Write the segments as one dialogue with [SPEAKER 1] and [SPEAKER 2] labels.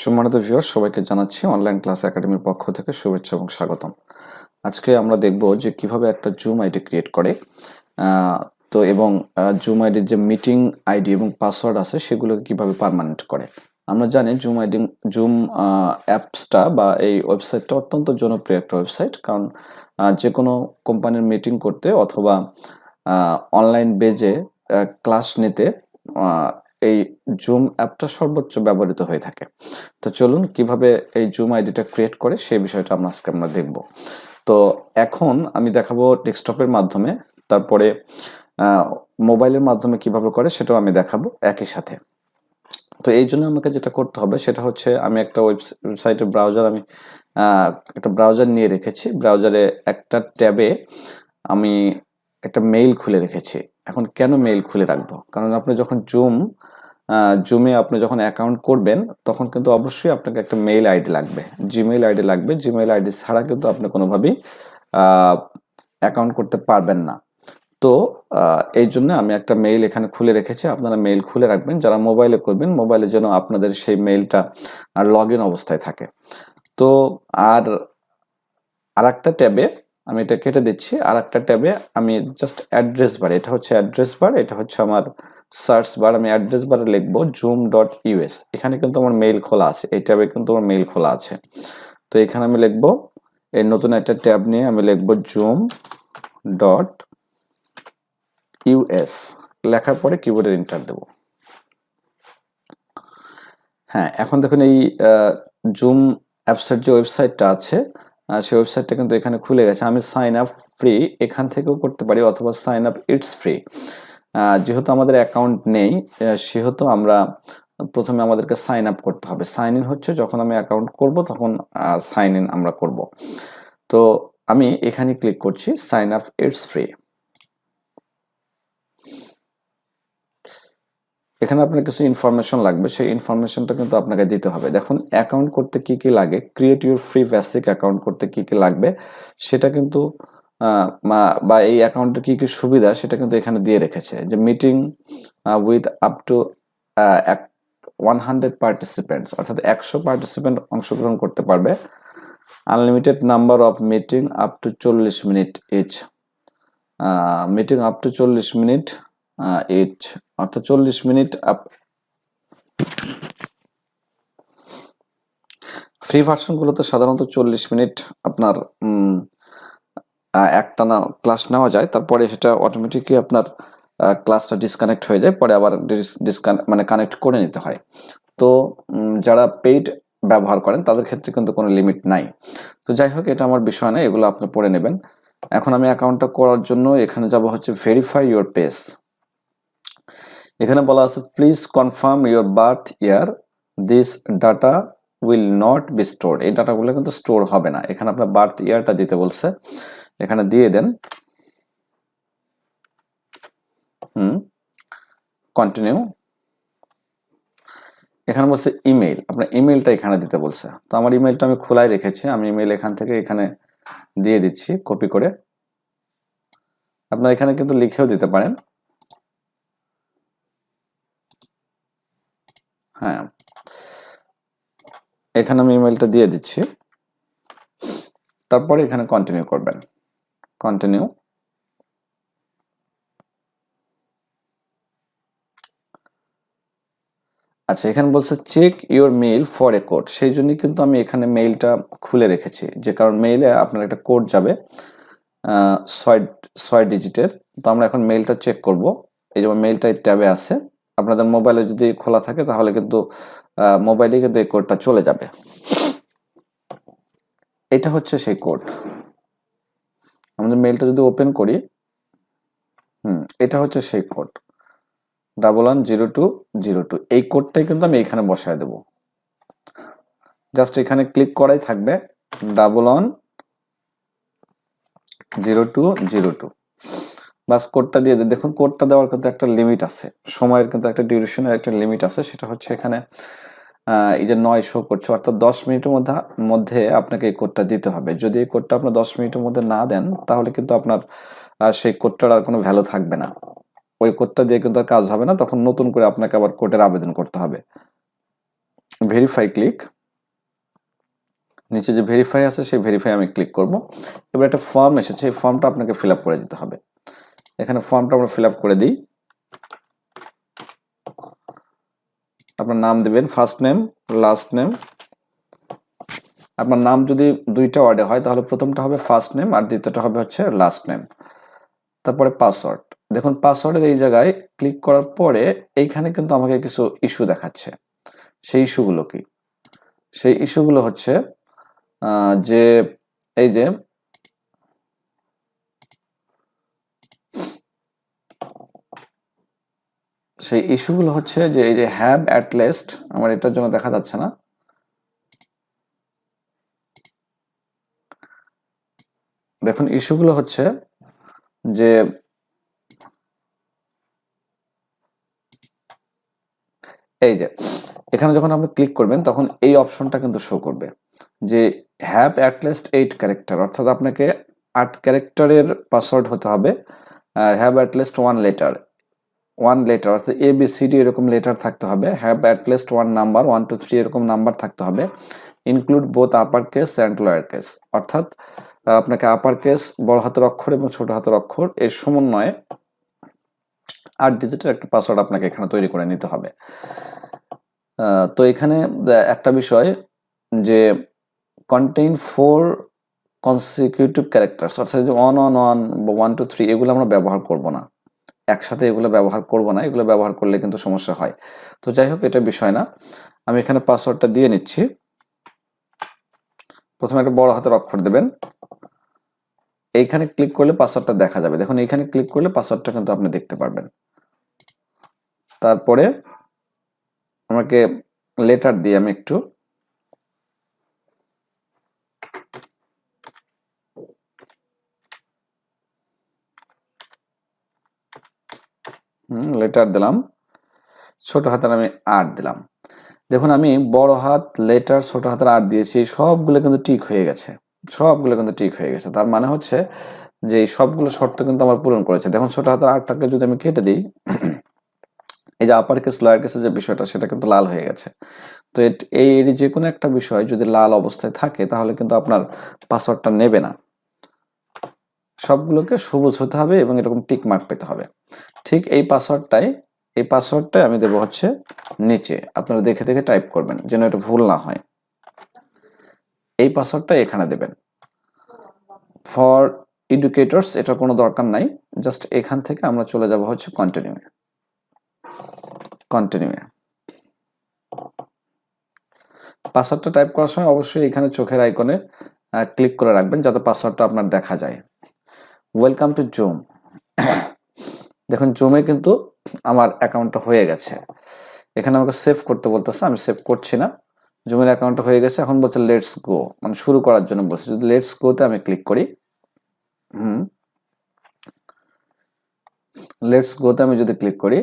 [SPEAKER 1] সম্মানিত ভিউয়ার সবাইকে জানাচ্ছি অনলাইন ক্লাস একাডেমির পক্ষ থেকে শুভেচ্ছা এবং স্বাগতম। আজকে আমরা দেখব যে কীভাবে একটা জুম আইডি ক্রিয়েট করে। তো এবং জুম আইডির যে মিটিং আইডি এবং পাসওয়ার্ড আছে, সেগুলোকে কীভাবে পারমানেন্ট করে। আমরা জানি জুম আইডি জুম অ্যাপসটা বা এই ওয়েবসাইটটা অত্যন্ত জনপ্রিয় একটা ওয়েবসাইট কারণ যে কোনো কোম্পানির মিটিং করতে অথবা অনলাইন বেজে ক্লাস নিতে এই জুম অ্যাপটা সর্বোচ্চ ব্যবহৃত হয়ে থাকে। তো চলুন কীভাবে এই জুম আইডিটা ক্রিয়েট করে সেই বিষয়টা আমরা আজকে আমরা দেখব। তো এখন আমি দেখাবো ডেস্কটপের মাধ্যমে, তারপরে মোবাইলের মাধ্যমে কীভাবে করে সেটাও আমি দেখাবো একই সাথে। তো এই জন্য আমাকে যেটা করতে হবে সেটা হচ্ছে আমি একটা ওয়েবসাইটের ব্রাউজার আমি একটা ব্রাউজার নিয়ে রেখেছি। ব্রাউজারে একটা ট্যাবে আমি একটা মেইল খুলে রেখেছি। এখন কেন মেইল খুলে রাখব? কারণ আপনি যখন জুম জুমে আপনি যখন অ্যাকাউন্ট করবেন, তখন কিন্তু অবশ্যই আপনাকে একটা মেইল আইডি লাগবে। জিমেইল আইডি লাগবে। জিমেইল আইডি ছাড়া কিন্তু আপনি কোনোভাবেই অ্যাকাউন্ট করতে পারবেন না। তো এই জন্য আমি একটা মেইল এখানে খুলে রেখেছি। আপনারা মেইল খুলে রাখবেন। যারা মোবাইলে করবেন মোবাইলে যেন আপনাদের সেই মেইলটা লগ ইন অবস্থায় থাকে। তো, আর আর একটা ট্যাবে আমি এটা কেটে দিচ্ছি। আর একটা ট্যাবে আমি জাস্ট অ্যাড্রেস বার এটা হচ্ছে অ্যাড্রেস বার এটা হচ্ছে আমার সার্চ বার আমি অ্যাড্রেস বারে লিখব জুম ডট ইউএস এখানে কিন্তু আমার মেইল খোলা আছে, এই ট্যাবে কিন্তু আমার মেইল খোলা আছে। তো এখানে আমি লিখব, এই নতুন একটা ট্যাব নিয়ে আমি লিখব জুম ডট ইউএস লেখার পরে কিবোর্ডের ইন্টার দেব। হ্যাঁ এখন দেখুন এই জুম অ্যাপসের যে ওয়েবসাইটটা আছে সেই ওয়েবসাইটটা কিন্তু এখানে খুলে গেছে। আমি সাইন আপ ফ্রি এখান থেকেও করতে পারি অথবা সাইন আপ ইটস ফ্রি যেহেতু আমাদের অ্যাকাউন্ট নেই সেহেতু আমরা প্রথমে আমাদেরকে সাইন আপ করতে হবে। সাইন ইন হচ্ছে যখন আমি অ্যাকাউন্ট করব, তখন সাইন ইন আমরা করব। তো আমি এখানে ক্লিক করছি সাইন আপ ইটস ফ্রি এখানে আপনার কিছু ইনফরমেশন লাগবে, সেই ইনফরমেশনটা কিন্তু আপনাকে দিতে হবে। দেখুন অ্যাকাউন্ট করতে কি কি লাগে create your free basic account করতে কি কি লাগবে, সেটা কিন্তু বা এই অ্যাকাউন্টের কি কি সুবিধা, সেটা কিন্তু এখানে দিয়ে রেখেছে। যে meeting with up to one hundred participants অর্থাৎ একশো পার্টিসিপেন্ট অংশগ্রহণ করতে পারবে। Unlimited number of meeting up to চল্লিশ minute each meeting up to চল্লিশ মিনিট ইচ অর্থাৎ চল্লিশ মিনিট আপ ফ্রি ভার্সনগুলোতে সাধারণত চল্লিশ মিনিট আপনার একটানা ক্লাস নেওয়া যায়। তারপরে সেটা অটোমেটিকই আপনার ক্লাসটা ডিসকানেক্ট হয়ে যায়। পরে আবার ডিসকানেক্ট মানে কানেক্ট করে নিতে হয়। তো যারা পেইড ব্যবহার করেন, তাদের ক্ষেত্রে কিন্তু কোনো লিমিট নাই। তো যাই হোক, এটা আমার বিষয় না, এগুলো আপনি পড়ে নেবেন। এখন আমি অ্যাকাউন্টটা করার জন্য এখানে যাব হচ্ছে ভেরিফাই ইউর পেজ এখানে বলা আছে please confirm your birth year this data will not be store এই ডাটাগুলো কিন্তু স্টোর হবে না। এখানে আপনার বার্থ ইয়ারটা দিতে বলছে। এখানে দিয়ে দেন। হুম। কন্টিনিউ এখানে বলছে ইমেল আপনার ইমেলটা এখানে দিতে বলছে। তো আমার ইমেলটা আমি খোলাই রেখেছি। আমি ইমেল এখান থেকে এখানে দিয়ে দিচ্ছি কপি করে। আপনার এখানে কিন্তু লিখেও দিতে পারেন। হ্যাঁ। এখানে আমি ইমেলটা দিয়ে দিচ্ছি। তারপরে এখানে কন্টিনিউ করবেন। কন্টিনিউ আচ্ছা এখানে বলছে check your mail for a code সেই জন্যই কিন্তু আমি এখানে মেইলটা খুলে রেখেছি। যে কারণ মেইলে আপনার একটা কোড যাবে ছয় ছয় ডিজিটের তো আমরা এখন মেইলটা চেক করব। এই যেমন মেইলটা ট্যাবে আছে। আপনাদের মোবাইলে যদি খোলা থাকে, তাহলে কিন্তু মোবাইলে কিন্তু এই কোডটা চলে যাবে। এটা হচ্ছে সেই কোড আমাদের মেইলটা যদি ওপেন করি, হুম, এটা হচ্ছে সেই code double one zero two zero two এই কোডটাই কিন্তু আমি এখানে বসায় দেব। জাস্ট এখানে ক্লিক করাই থাকবে double one zero two zero two বাস কোডটা দিয়ে দিই। দেখুন কোডটা দেওয়ার কিন্তু একটা লিমিট আছে। সময়ের কিন্তু একটা ডিউরেশনের একটা লিমিট আছে। সেটা হচ্ছে এখানে এই যে নয় শো করছে। অর্থাৎ দশ মিনিটের মধ্যে মধ্যে আপনাকে এই কোডটা দিতে হবে। যদি এই কোডটা আপনার দশ মিনিটের মধ্যে না দেন, তাহলে কিন্তু আপনার সেই কোডটার আর কোনো ভ্যালু থাকবে না। ওই কোডটা দিয়ে কিন্তু আর কাজ হবে না। তখন নতুন করে আপনাকে আবার কোডের আবেদন করতে হবে। ভেরিফাই ক্লিক নিচে যে ভেরিফাই আছে, সেই ভেরিফাই আমি ক্লিক করব। এবার একটা ফর্ম এসেছে। এই ফর্মটা আপনাকে ফিল করে দিতে হবে। এখানে ফর্মটা আমরা ফিল আপ করে দিই। আপনার নাম দেবেন ফার্স্ট নেম লাস্ট নেম আপনার নাম যদি দুইটা ওয়ার্ডে হয়, তাহলে প্রথমটা হবে ফার্স্ট নেম আর দ্বিতীয়টা হবে হচ্ছে লাস্ট নেম তারপরে পাসওয়ার্ড দেখুন পাসওয়ার্ডের এই জায়গায় ক্লিক করার পরে এইখানে কিন্তু আমাকে কিছু ইস্যু দেখাচ্ছে। সেই ইস্যুগুলো কি? সেই ইস্যুগুলো হচ্ছে যে, এই যে সেই ইস্যুগুলো হচ্ছে যে এই যে হ্যাভ অ্যাট লিস্ট, আমার এটার জন্য দেখা যাচ্ছে না। দেখুন, ইস্যুগুলো হচ্ছে যে এই যে, এখানে যখন আপনি ক্লিক করবেন, তখন এই অপশনটা কিন্তু শো করবে যে have at least eight character, অর্থাৎ আপনাকে আট ক্যারেক্টারের পাসওয়ার্ড হতে হবে have at least one letter. One letter অর্থাৎ এ বি সি ডি এরকম লেটার থাকতে হবে। Have at least one number one two three এরকম নাম্বার থাকতে হবে। Include both upper case and lower case অর্থাৎ আপনাকে আপার কেস বড় হাতের অক্ষর এবং ছোট হাতের অক্ষর এর সমন্বয়ে আট ডিজিটের একটা পাসওয়ার্ড আপনাকে এখানে তৈরি করে নিতে হবে। তো এখানে একটা বিষয় যে কন্টেইন ফোর কনসিকিউটিভ ক্যারেক্টার্স অর্থাৎ ওয়ান ওয়ান ওয়ান বা ওয়ান টু থ্রি এগুলো আমরা ব্যবহার করব না। একসাথে এগুলো ব্যবহার করব না, এগুলো ব্যবহার করলে কিন্তু সমস্যা হয়। তো যাই হোক, এটা বিষয় না। আমি এখানে পাসওয়ার্ডটা দিয়ে নিচ্ছি। প্রথমে একটা বড় হাতের অক্ষর দেবেন। এইখানে ক্লিক করলে পাসওয়ার্ডটা দেখা যাবে। দেখুন, এইখানে ক্লিক করলে পাসওয়ার্ডটা কিন্তু আপনি দেখতে পারবেন। তারপরে আমাকে লেটার দিয়ে আমি একটু। লেটার দিলাম। ছোট হাতের আমি আট দিলাম। দেখুন, আমি বড় হাত লেটার ছোট হাতের আট দিয়েছি, সবগুলো কিন্তু ঠিক হয়ে গেছে। সবগুলো কিন্তু ঠিক হয়ে গেছে। তার মানে হচ্ছে যে এই সবগুলো শর্ত কিন্তু আমার পূরণ করেছে। দেখুন, ছোট হাতের আটটাকে যদি আমি কেটে দিই, এই যে আপার কেস লোয়ার কেসের যে বিষয়টা, সেটা কিন্তু লাল হয়ে গেছে। তো এই এর যে কোনো একটা বিষয় যদি লাল অবস্থায় থাকে, তাহলে কিন্তু আপনার পাসওয়ার্ডটা নেবে না। সবগুলোকে সবুজ হতে হবে এবং এরকম টিক মার্ক পেতে হবে। ঠিক এই পাসওয়ার্ডটাই এই পাসওয়ার্ডটাই আমি দেবো হচ্ছে নিচে। আপনারা দেখে দেখে টাইপ করবেন যেন এটা ভুল না হয়। এই পাসওয়ার্ডটা এখানে দেবেন। ফর এডুকেটরস এটার কোনো দরকার নাই জাস্ট এখান থেকে আমরা চলে যাব হচ্ছে কন্টিনিউ কন্টিনিউ পাসওয়ার্ডটা টাইপ করার সময় অবশ্যই এখানে চোখের আইকনে ক্লিক করে রাখবেন যাতে পাসওয়ার্ডটা আপনার দেখা যায়। ওয়েলকাম টু জুম দেখুন, জুমে কিন্তু আমার অ্যাকাউন্টটা হয়ে গেছে। এখানে আমাকে সেভ করতে বলতেছে, আমি সেভ করছি না। জুমের অ্যাকাউন্টটা হয়ে গেছে, এখন বলছে লেটস গো মানে শুরু করার জন্য বলছে, যদি লেটস গোতে আমি ক্লিক করি, হুম লেটস গোতে আমি যদি ক্লিক করি,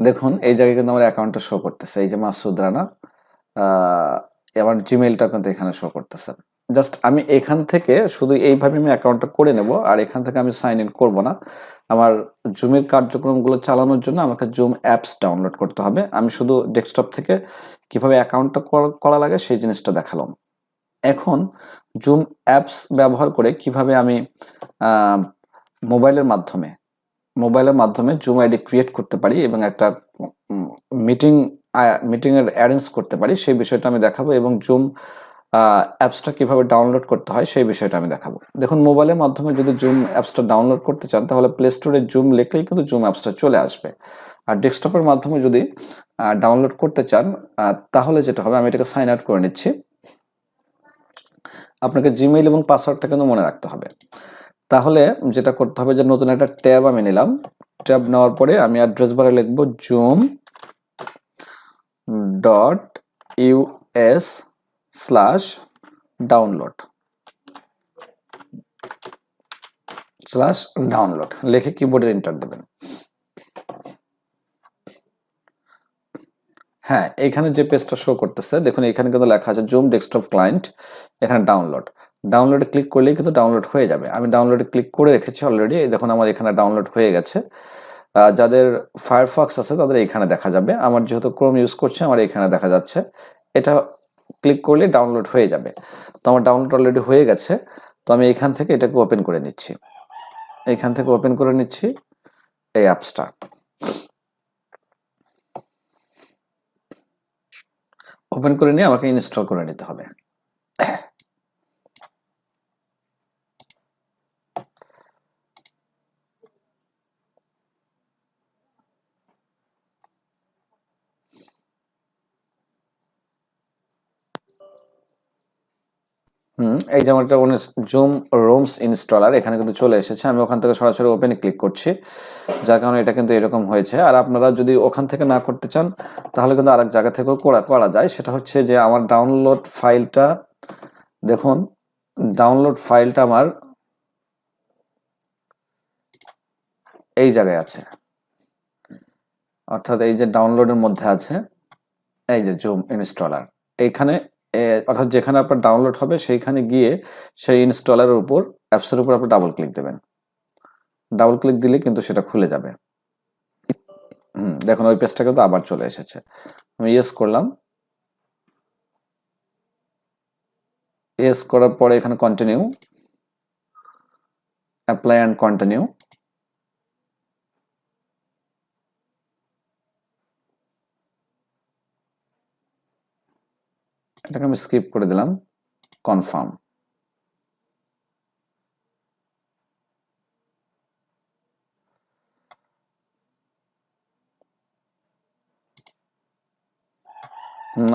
[SPEAKER 1] দেখুন, এই জায়গায় কিন্তু আমার অ্যাকাউন্টটা শো করতেছে। এই যে মাসুদ রানা আমার জিমেইলটা কিন্তু এখানে শো করতেছে। জাস্ট আমি এখান থেকে শুধু এইভাবে আমি অ্যাকাউন্টটা করে নেব, আর এখান থেকে আমি সাইন ইন করব না। আমার জুমের কার্যক্রমগুলো চালানোর জন্য আমাকে জুম অ্যাপস ডাউনলোড করতে হবে। আমি শুধু ডেস্কটপ থেকে কীভাবে অ্যাকাউন্টটা করা লাগে সেই জিনিসটা দেখালাম। এখন জুম অ্যাপস ব্যবহার করে কীভাবে আমি মোবাইলের মাধ্যমে মোবাইলের মাধ্যমে জুম আইডি ক্রিয়েট করতে পারি এবং একটা মিটিং মিটিংয়ের অ্যারেঞ্জ করতে পারি, সেই বিষয়টা আমি দেখাবো এবং জুম অ্যাপসটা কীভাবে ডাউনলোড করতে হয় সেই বিষয়টা আমি দেখাবো। দেখুন মোবাইলের মাধ্যমে যদি জুম অ্যাপসটা ডাউনলোড করতে চান, তাহলে প্লে স্টোরে জুম লিখলেই কিন্তু জুম অ্যাপসটা চলে আসবে। আর ডেস্কটপের মাধ্যমে যদি ডাউনলোড করতে চান তাহলে যেটা হবে, আমি এটাকে সাইন আউট করে নিচ্ছি। আপনাকে জিমেইল এবং পাসওয়ার্ডটা কিন্তু মনে রাখতে হবে। তাহলে যেটা করতে হবে যে, নতুন একটা ট্যাব আমি নিলাম। ট্যাব নেওয়ার পরে আমি অ্যাড্রেস বারে লিখব Zoom dot US slash download slash download লিখে কিবোর্ডের এন্টার দেবেন। হ্যাঁ এখানে যে পেজটা শো করতেছে, দেখুন এখানে কিন্তু লেখা আছে জুম ডেস্কটপ ক্লায়েন্ট এখানে ডাউনলোড ডাউনলোডে ক্লিক করলেই কিন্তু ডাউনলোড হয়ে যাবে। আমি ডাউনলোডে ক্লিক করে রেখেছি অলরেডি দেখুন আমার এখানে ডাউনলোড হয়ে গেছে। যাদের ফায়ারফক্স আছে তাদের এখানে দেখা যাবে। আমার যেহেতু ক্রোম ইউজ করছি, আমার এখানে দেখা যাচ্ছে। এটা ক্লিক করলে ডাউনলোড হয়ে যাবে। তো আমার ডাউনলোড অলরেডি হয়ে গেছে, তো আমি এখান থেকে এটাকে ওপেন করে নিচ্ছি। এখান থেকে ওপেন করে নিচ্ছি এই অ্যাপসটা ওপেন করে নিয়ে আমাকে ইনস্টল করে নিতে হবে। এই যে আমার একটা জুম রোমস ইনস্টলার, এখানে কিন্তু চলে এসেছে। আমি ওখান থেকে সরাসরি ওপেনে ক্লিক করছি। যার কারণে এটা কিন্তু এরকম হয়েছে। আর আপনারা যদি ওখান থেকে না করতে চান, তাহলে কিন্তু আরেক জায়গা থেকেও করা করা যায়। সেটা হচ্ছে যে আমার ডাউনলোড ফাইলটা দেখুন ডাউনলোড ফাইলটা আমার এই জায়গায় আছে। অর্থাৎ এই যে ডাউনলোডের মধ্যে আছে, এই যে জুম ইনস্টলার। এইখানে অর্থাৎ যেখানে আপনার ডাউনলোড হবে সেইখানে গিয়ে সেই ইনস্টলারের উপর অ্যাপসের উপর আপনি ডাবল ক্লিক দেবেন। ডাবল ক্লিক দিলে কিন্তু সেটা খুলে যাবে। দেখুন ওই পেজটা কিন্তু আবার চলে এসেছে। আমি ইয়েস করলাম। ইয়েস করার পরে এখানে কন্টিনিউ অ্যাপ্লাই অ্যান্ড কন্টিনিউ এটাকে আমি স্কিপ করে দিলাম কনফার্ম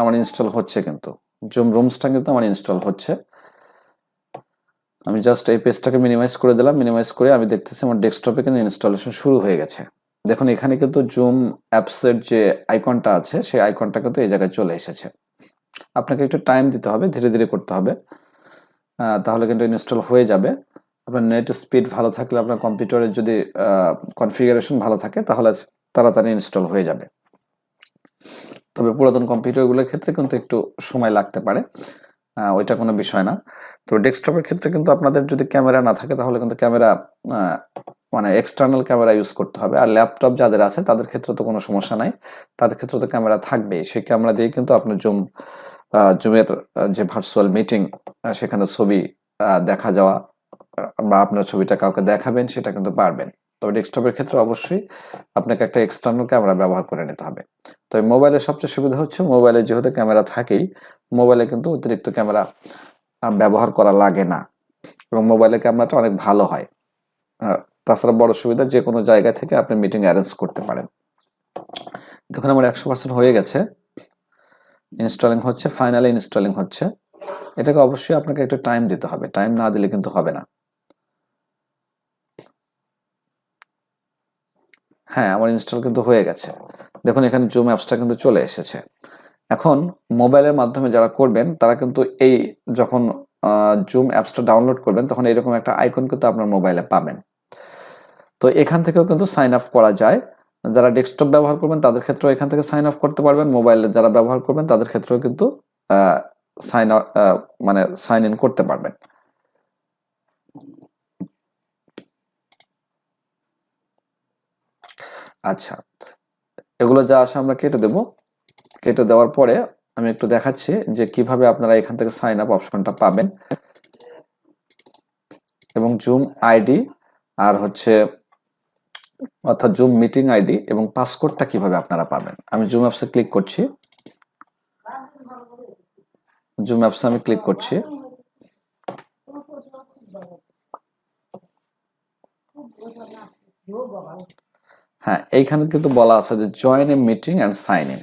[SPEAKER 1] আমার ইনস্টল হচ্ছে কিন্তু। জুম রুমসটা কিন্তু আমার ইনস্টল হচ্ছে। আমি জাস্ট এই পেজটাকে মিনিমাইজ করে দিলাম মিনিমাইজ করে আমি দেখতেছি আমার ডেস্কটপে কিন্তু ইনস্টলেশন শুরু হয়ে গেছে। দেখুন, এখানে কিন্তু জুম অ্যাপসের যে আইকনটা আছে, সেই আইকনটা কিন্তু এই জায়গায় চলে এসেছে। আপনাকে একটু টাইম দিতে হবে, ধীরে ধীরে করতে হবে। তাহলে কিন্তু ইনস্টল হয়ে যাবে। আপনার নেট স্পিড ভালো থাকলে আপনার কম্পিউটারের যদি কনফিগারেশন ভালো থাকে, তাহলে তাড়াতাড়ি ইনস্টল হয়ে যাবে। তবে পুরাতন কম্পিউটারগুলোর ক্ষেত্রে কিন্তু একটু সময় লাগতে পারে। ওইটা কোনো বিষয় না। তো ডেস্কটপের ক্ষেত্রে কিন্তু আপনাদের যদি ক্যামেরা না থাকে, তাহলে কিন্তু ক্যামেরা মানে এক্সটার্নাল ক্যামেরা ইউজ করতে হবে। আর ল্যাপটপ যাদের আছে, তাদের ক্ষেত্রে তো কোনো সমস্যা নাই। তাদের ক্ষেত্রে তো ক্যামেরা থাকবেই। সেই ক্যামেরা দিয়ে কিন্তু আপনার জুম জুমের যে ভার্চুয়াল মিটিং সেখানে ছবি দেখা যাওয়া, বা আপনার ছবিটা কাউকে দেখাবেন, সেটা কিন্তু পারবেন। তবে ডেস্কটপের ক্ষেত্রে অবশ্যই আপনাকে একটা এক্সটার্নাল ক্যামেরা ব্যবহার করে নিতে হবে। তবে মোবাইলের সবচেয়ে সুবিধা হচ্ছে মোবাইলে যেহেতু ক্যামেরা থাকেই মোবাইলে কিন্তু অতিরিক্ত ক্যামেরা ব্যবহার করা লাগে না। এবং মোবাইলের ক্যামেরাটা অনেক ভালো হয়। তাছাড়া বড় সুবিধা, যে কোনো জায়গা থেকে আপনি মিটিং অ্যারেঞ্জ করতে পারেন। দেখুন, আমার একশো পার্সেন্ট হয়ে গেছে। ইনস্টলিং হচ্ছে ফাইনালি ইনস্টলিং হচ্ছে। এটাকে অবশ্যই আপনাকে একটু টাইম দিতে হবে। টাইম না দিলে কিন্তু হবে না। হ্যাঁ আমার ইনস্টল কিন্তু হয়ে গেছে। দেখুন, এখানে জুম অ্যাপসটা কিন্তু চলে এসেছে। এখন মোবাইলের মাধ্যমে যারা করবেন, তারা কিন্তু এই যখন জুম অ্যাপসটা ডাউনলোড করবেন, তখন এরকম একটা আইকন কিন্তু আপনার মোবাইলে পাবেন। তো এখান থেকেও কিন্তু সাইন আপ করা যায়। যারা ডেস্কটপ ব্যবহার করবেন, তাদের ক্ষেত্রেও এখান থেকে সাইন আপ করতে পারবেন। মোবাইলে যারা ব্যবহার করবেন, তাদের ক্ষেত্রেও কিন্তু সাইন মানে সাইন ইন করতে পারবেন। আচ্ছা এগুলো যা আসে আমরা কেটে দেব। কেটে দেওয়ার পরে আমি একটু দেখাচ্ছি যে কীভাবে আপনারা এখান থেকে সাইন আপ অপশনটা পাবেন। এবং জুম আইডি আর হচ্ছে অর্থাৎ জুম মিটিং আইডি এবং পাসকোডটা কীভাবে আপনারা পাবেন? আমি জুম অ্যাপসে ক্লিক করছি। জুম অ্যাপসে আমি ক্লিক করছি। হ্যাঁ এইখানে কিন্তু বলা আছে যে join a meeting and sign in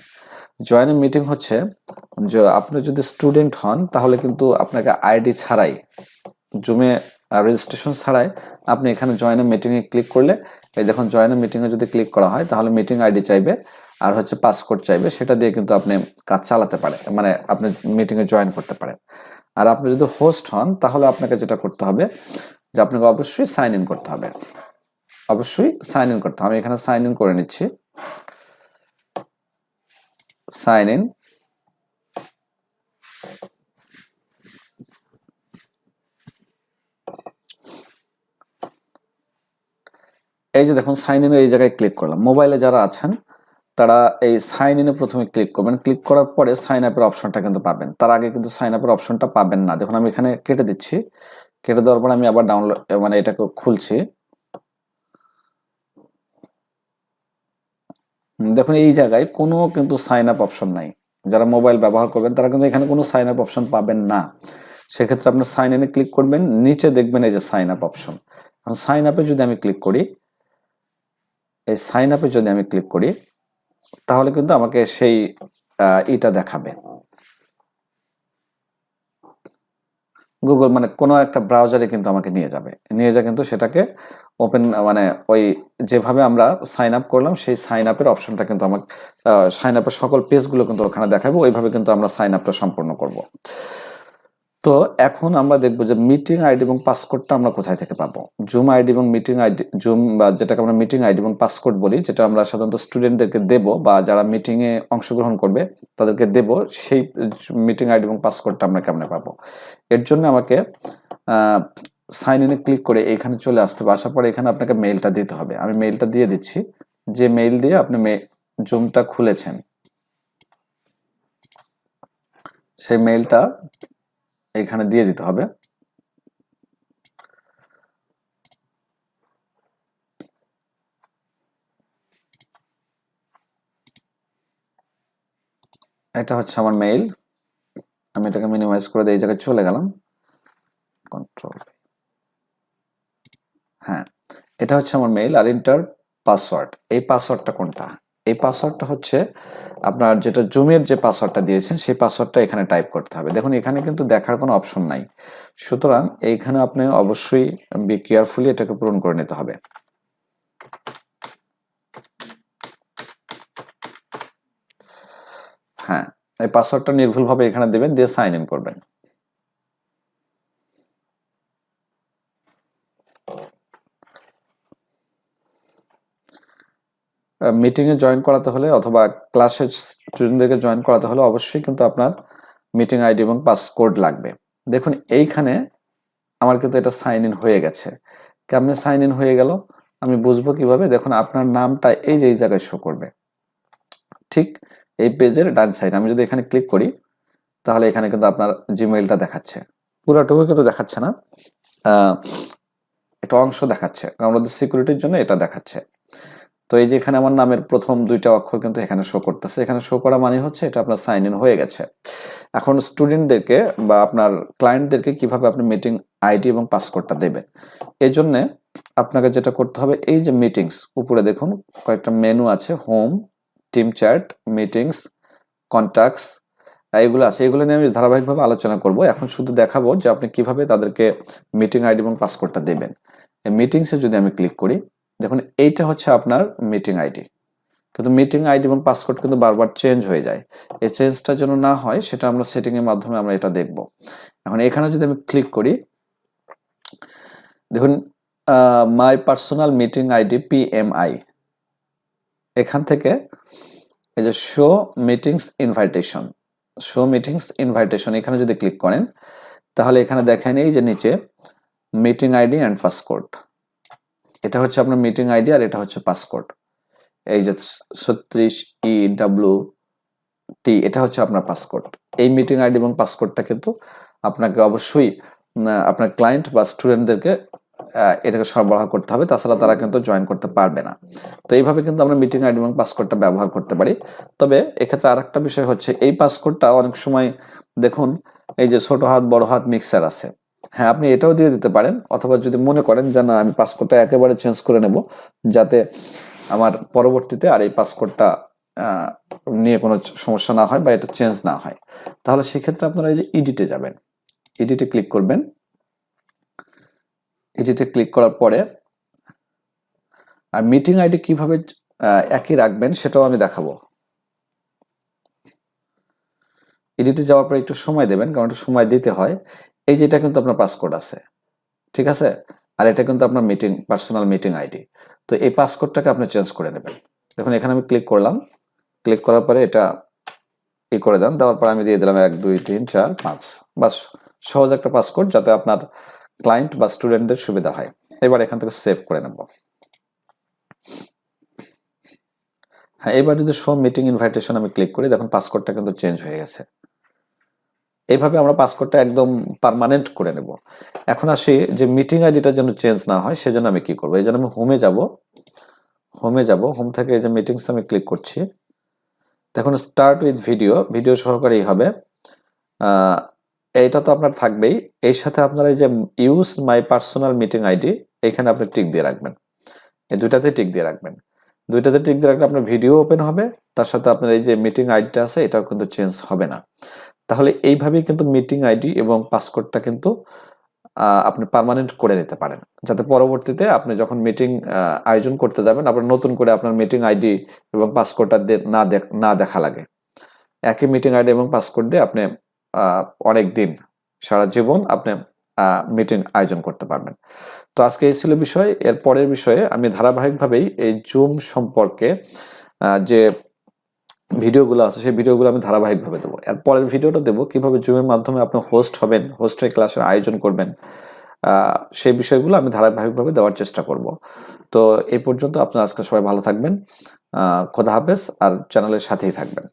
[SPEAKER 1] join a meeting হচ্ছে আপনি যদি স্টুডেন্ট হন, তাহলে কিন্তু আপনাকে আইডি ছাড়াই জুমে রেজিস্ট্রেশন ছাড়াই আপনি এখানে জয়েন মিটিংয়ে ক্লিক করলে, এই দেখুন জয়েন মিটিংয়ে যদি ক্লিক করা হয়, তাহলে মিটিং আইডি চাইবে, আর হচ্ছে পাসকোড চাইবে, সেটা দিয়ে কিন্তু আপনি কাজ চালাতে পারে মানে আপনি মিটিংয়ে জয়েন করতে পারেন আর আপনি যদি হোস্ট হন, তাহলে আপনাকে যেটা করতে হবে, যে আপনাকে অবশ্যই সাইন ইন করতে হবে। অবশ্যই সাইন ইন করতে হবে। আমি এখানে সাইন ইন করে নিচ্ছি। সাইন ইন এই যে দেখুন সাইন ইন এই জায়গায় ক্লিক করলাম। মোবাইলে যারা আছেন, তারা এই সাইন ইনে প্রথমে ক্লিক করবেন। ক্লিক করার পরে সাইন আপের অপশনটা কিন্তু পাবেন। তার আগে কিন্তু সাইন আপের অপশনটা পাবেন না। দেখুন, আমি এখানে কেটে দিচ্ছি। কেটে দেওয়ার পর আমি আবার ডাউনলোড মানে এটাকে খুলছি। দেখুন, এই জায়গায় কোনো কিন্তু সাইন আপ অপশন নাই। যারা মোবাইল ব্যবহার করবেন, তারা কিন্তু এখানে কোনো সাইন আপ অপশন পাবেন না। সেক্ষেত্রে আপনার সাইন ইনে ক্লিক করবেন। নিচে দেখবেন এই যে সাইন আপ অপশন সাইন আপে যদি আমি ক্লিক করি এই সাইন আপে যদি আমি ক্লিক করি, তাহলে কিন্তু আমাকে সেই ইটা দেখাবে। গুগল মানে কোনো একটা ব্রাউজারে কিন্তু আমাকে নিয়ে যাবে। নিয়ে যা কিন্তু সেটাকে ওপেন মানে ওই যেভাবে আমরা সাইন আপ করলাম, সেই সাইন আপের অপশনটা কিন্তু আমাকে সাইন আপের সকল পেজগুলো কিন্তু ওখানে দেখাবে। ওইভাবে কিন্তু আমরা সাইন আপটা সম্পূর্ণ করব। তো এখন আমরা দেখব যে মিটিং আইডি এবং পাসকোডটা আমরা কোথায় থেকে পাবো? জুম আইডি এবং মিটিং আইডি জুম বা যেটাকে আমরা মিটিং আইডি এবং পাসকোড বলি, যেটা আমরা সাধারণত স্টুডেন্টদেরকে দেব বা যারা মিটিংয়ে অংশগ্রহণ করবে, তাদেরকে দেব, সেই মিটিং আইডি এবং পাসকোডটা আমরা কেমনে পাবো? এর জন্য আমাকে সাইন ইনে ক্লিক করে এখানে চলে আসতে হবে। আসার পরে এখানে আপনাকে মেইলটা দিতে হবে। আমি মেইলটা দিয়ে দিচ্ছি। যে মেইল দিয়ে আপনি জুমটা খুলেছেন, সেই মেইলটা এখানে দিয়ে দিতে হবে। এটা হচ্ছে আমার মেইল আমি এটাকে মিনিমাইজ করে দিয়ে এই জায়গায় চলে গেলাম। কন্ট্রোল হ্যাঁ এটা হচ্ছে আমার মেইল আর ইন্টার পাসওয়ার্ড এই পাসওয়ার্ডটা কোনটা? এই পাসওয়ার্ডটা হচ্ছে আপনার যেটা জুমের যে পাসওয়ার্ডটা দিয়েছেন, সেই পাসওয়ার্ডটা এখানে টাইপ করতে হবে। দেখুন, এখানে কিন্তু দেখার কোনো অপশন নাই। সুতরাং এইখানে আপনি অবশ্যই বি কেয়ারফুলি এটাকে পূরণ করে নিতে হবে। হ্যাঁ এই পাসওয়ার্ডটা নির্ভুলভাবে এখানে দেবেন, দিয়ে সাইন ইন করবেন। মিটিংয়ে জয়েন করাতে হলে অথবা ক্লাসের স্টুডেন্টদেরকে জয়েন করাতে হলে অবশ্যই কিন্তু আপনার মিটিং আইডি এবং পাসকোড লাগবে। দেখুন, এইখানে আমার কিন্তু এটা সাইন ইন হয়ে গেছে। কেমনে সাইন ইন হয়ে গেল? আমি বুঝব কীভাবে? দেখুন, আপনার নামটা এই যে, এই জায়গায় শো করবে। ঠিক এই পেজের ডান সাইড আমি যদি এখানে ক্লিক করি, তাহলে এখানে কিন্তু আপনার জিমেইলটা দেখাচ্ছে। পুরোটুকু কিন্তু দেখাচ্ছে না। একটা অংশ দেখাচ্ছে। কারণ আমাদের সিকিউরিটির জন্য এটা দেখাচ্ছে। তো এই যে এখানে আমার নামের প্রথম দুইটা অক্ষর কিন্তু এখানে শো করতেছে। এখানে শো করা মানে হচ্ছে এটা আপনার সাইন ইন হয়ে গেছে। এখন স্টুডেন্টদেরকে বা আপনার ক্লায়েন্টদেরকে কীভাবে আপনি মিটিং আইডি এবং পাসকোডটা দেবেন? এই জন্যে আপনাকে যেটা করতে হবে, এই যে মিটিংস উপরে দেখুন কয়েকটা মেনু আছে home team chat meetings contacts এইগুলো আছে। এগুলো নিয়ে আমি ধারাবাহিকভাবে আলোচনা করব। এখন শুধু দেখাবো যে আপনি কীভাবে তাদেরকে মিটিং আইডি এবং পাসকোডটা দেবেন। এই মিটিংসে যদি আমি ক্লিক করি দেখুন, এইটা হচ্ছে আপনার মিটিং আইডি কিন্তু মিটিং আইডি এবং পাসকোড কিন্তু বারবার চেঞ্জ হয়ে যায়। এই চেঞ্জটা যেন না হয়, সেটা আমরা সেটিং এর মাধ্যমে আমরা এটা দেখব। এখন এখানে যদি আমি ক্লিক করি, দেখুন my personal meeting ID PMI এখান থেকে এই যে show meetings invitation show meetings invitation এখানে যদি ক্লিক করেন, তাহলে এখানে দেখেন এই যে নিচে মিটিং আইডি অ্যান্ড পাসকোড এটা হচ্ছে আপনার মিটিং আইডি আর এটা হচ্ছে পাসকোড এই যে ছত্রিশ ই ডাব্লিউ টি এটা হচ্ছে আপনার পাসকোড এই মিটিং আইডি এবং পাসকোডটা কিন্তু আপনাকে অবশ্যই আপনার ক্লায়েন্ট বা স্টুডেন্টদেরকে এটাকে সরবরাহ করতে হবে। তাছাড়া তারা কিন্তু জয়েন করতে পারবে না। তো এইভাবে কিন্তু আমরা মিটিং আইডি এবং পাসকোডটা ব্যবহার করতে পারি। তবে এক্ষেত্রে আরেকটা বিষয় হচ্ছে, এই পাসকোডটা অনেক সময় দেখুন, এই যে ছোট হাত, বড় হাত মিক্সার আছে। হ্যাঁ আপনি এটাও দিয়ে দিতে পারেন। অথবা যদি মনে করেন যে না, আমি পাসকোডটা একেবারে চেঞ্জ করে নেব, যাতে আমার পরবর্তীতে আর এই পাসকোডটা নিয়ে কোনো সমস্যা না হয় বা এটা চেঞ্জ না হয়। তাহলে সেক্ষেত্রে আপনারা এই যে ইডিটে যাবেন। ইডিটে ক্লিক করবেন। এডিটে ক্লিক করার পরে আর মিটিং আইডি কীভাবে একই রাখবেন সেটাও আমি দেখাবো। এডিটে যাওয়ার পরে একটু সময় দেবেন, কারণ একটু সময় দিতে হয়। এই যে এটা কিন্তু আপনার পাসকোড আছে, ঠিক আছে? আর এটা কিন্তু আপনার মিটিং পার্সোনাল মিটিং আইডি তো এই পাসকোডটাকে আপনি চেঞ্জ করে নেবেন। দেখুন, এখানে আমি ক্লিক করলাম। ক্লিক করার পরে এটা ই করে দেন। দেওয়ার পর আমি দিয়ে দিলাম এক, দুই, তিন, চার, পাঁচ। বাস, সহজ একটা পাসকোড যাতে আপনার ক্লায়েন্ট বা স্টুডেন্টদের সুবিধা হয়। এবার এখান থেকে সেভ করে নেব। হ্যাঁ এবার যদি শো মিটিং ইনভাইটেশন আমি ক্লিক করি, দেখুন পাসকোডটা কিন্তু চেঞ্জ হয়ে গেছে। এইভাবে আমরা পাসকোডটা একদম পার্মানেন্ট করে নেব। এখন আসি যে মিটিং আইডিটা যেন চেঞ্জ না হয়, সেজন্য আমি কি করব? এই জন্য আমি হোমে যাব হোমে যাব হোম থেকে এই যে মিটিংস আমি ক্লিক করছি। দেখুন স্টার্ট উইথ ভিডিও ভিডিও সহকারেই হবে। এইটা তো আপনার থাকবেই। এর সাথে আপনার এই যে use my personal meeting ID এখানে আপনি টিক দিয়ে রাখবেন। এই দুইটাতে টিক দিয়ে রাখবেন। দুইটাতে টিক দিয়ে রাখলে আপনার ভিডিও ওপেন হবে, তার সাথে আপনার এই যে মিটিং আইডিটা আছে, এটাও কিন্তু চেঞ্জ হবে না। তাহলে এইভাবেই কিন্তু মিটিং আইডি এবং পাসকোডটা কিন্তু আপনি পার্মানেন্ট করে নিতে পারেন। যাতে পরবর্তীতে আপনি যখন মিটিং আয়োজন করতে যাবেন, আপনার নতুন করে আপনার মিটিং আইডি এবং পাসকোডটা না দেখ- না দেখা লাগে। একই মিটিং আইডি এবং পাসকোড দিয়ে আপনি অনেক দিন সারা জীবন আপনি মিটিং আয়োজন করতে পারবেন। তো আজকে এই ছিল বিষয়। এর পরের বিষয়ে আমি ধারাবাহিকভাবেই এই জুম সম্পর্কে যে ভিডিওগুলো আছে, সেই ভিডিওগুলো আমি ধারাবাহিকভাবে দেবো। এর পরের ভিডিওটা দেবো কীভাবে জুমের মাধ্যমে আপনি হোস্ট হবেন হোস্ট হয়ে ক্লাসের আয়োজন করবেন সেই বিষয়গুলো আমি ধারাবাহিকভাবে দেওয়ার চেষ্টা করব। তো এই পর্যন্ত আপনারা আজকে সবাই ভালো থাকবেন। খোদা হাফেজ, আর চ্যানেলের সাথেই থাকবেন।